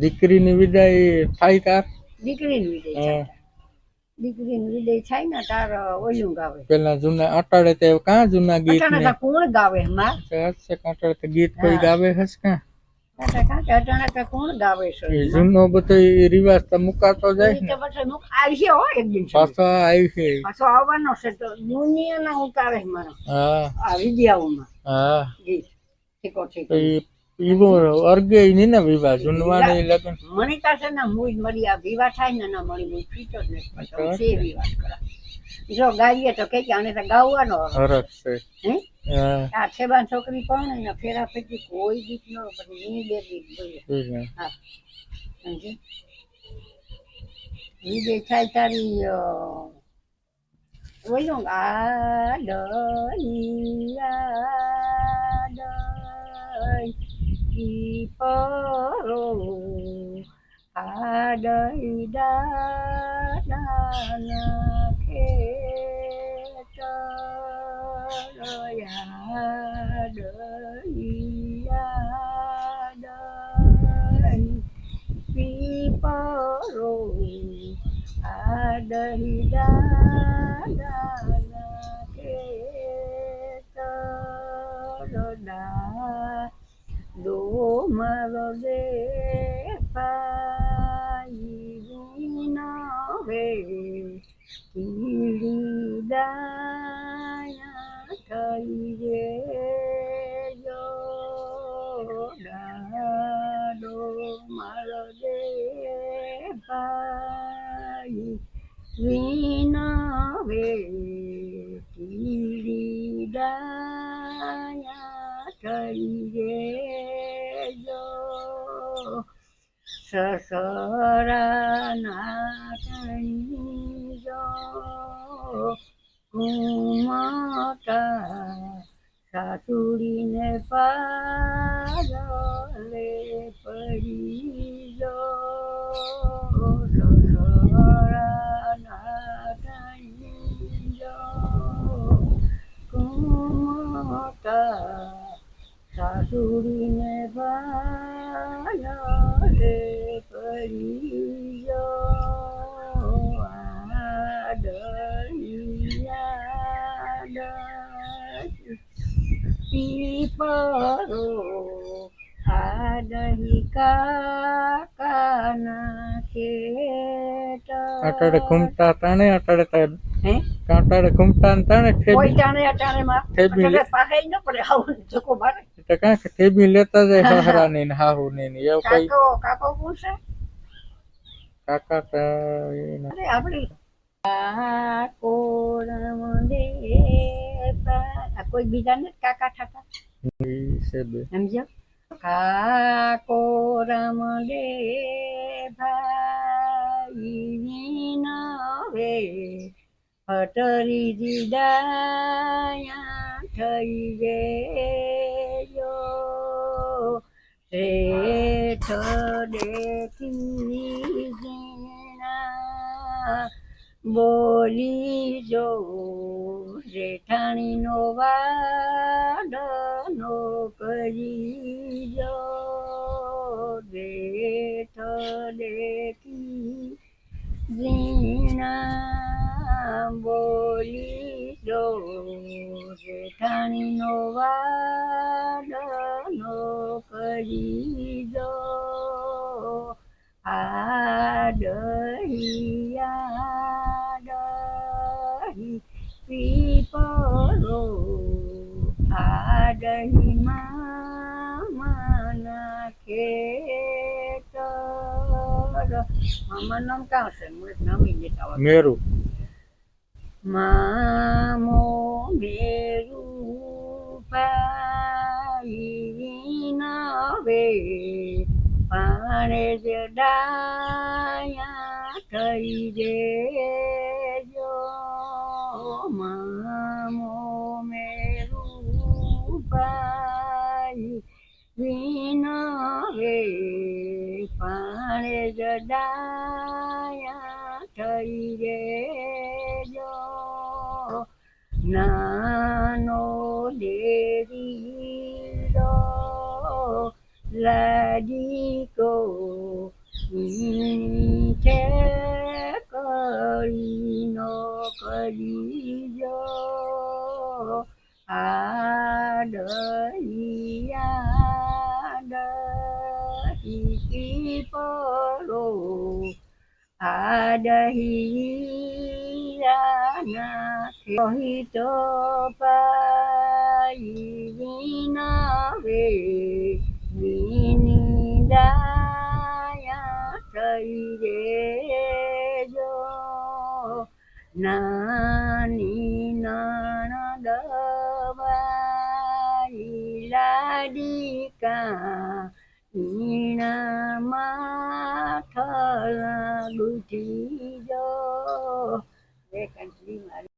દીકરીની વિદાય થાય તાર? દીકરીની વિદાય હે. થાય. દીકરીની વિદાય થાય ને તાર ઓલું ગાવે. પેલા જૂના અટાડે તે કાં જૂના ગીત ને? કોણ ગાવે માં હશે કાંટાડે તો ગીત કોઈ ગાવે હશે કા? જૂનો બધો રિવાજ તો મુકાતો જાય ને. પછી આવશે હો એક દિન પાછો છે. પાછો આવવાનો છે તો દુનિયાના ઉતારે મારો. હા. આ વિદ્યાઓમાં. હા. ગીત. ઠીકો ઠીકો. તો ઈ ઈવો અર્ગે ની ને વિવાહ જૂનવાણી લગન. મણિતા છે ને મુજ મળી આ વિવાહ થાય ને ના મળી મુજ પીતો જ સે વિવાહ કરા. જો ગાઈએ તો કે કે આને તો ગાવાનો હરક છે. હે? આ છેબાન છોકરી પણ ને ફેરા ફેરી કોઈ ગીત ન પણ ની બે ગીત બોલે. હા. સમજે? વિજય થાય તારી અ, આ આડઈ આડઈ ઈ પરો આડઈ દાદાના ખેતર આડઈ આડઈ પીપરો આડહી દાદાના ખેતરડા દો મારો દે પાઈ નવે કીડી દાયા થઈ રે જો દાડો સસરા નાટણી જો ઘૂમતા સાસુડીને પારલે પડી જો સસરા આડલિયા પીપરો આડહી કાકાના ખેતર અટાડે ઘૂમતા તાણે અટાડે તા હે? કાંટાડે ઘૂમતા તાણે કોઈ ઠેબી ટાણે માં ઠેબી લે- ન પડે આવું ધક્કો મારે. તો કાં કે ઠેબી લેતા જાય સહરાની ને એવું કઈ. કાકો કાકો કોણ છે? કાકા અરે આપણી કોઈ બીજા ને કાકા ઠાકા ઈ સમજ્યો કાકો ભાઈ નવે હટરી દીદાયા થઈ જો શેઠ દેખી બોલી જો જેઠાણીનો વાડનો કરી જો જેઠ દેખી જીણા બોલી જો જેઠાણીનો વાડનો કરી જો આડહી પીપરો આડહી મામાના ખેતર મામાનું નામ કાં છે મને નામી લેતા મેરું. મામો મેરું પાઈ પાણે જડાયા થઈ જે જો મામો મેરું વિનો વિનવે પાણે જડાયા થઈ જે જો નાનો દીકો છે કરીનો કરીજો આડૈયા દહી પરો આડહિયા તો પાઈ વિના વે વિની વિનિદાયા થઈ રે જો. નાની નણદવાઈ લાડિકા ઈણા માથલા ગુઠી જો. એ કંઠી મારી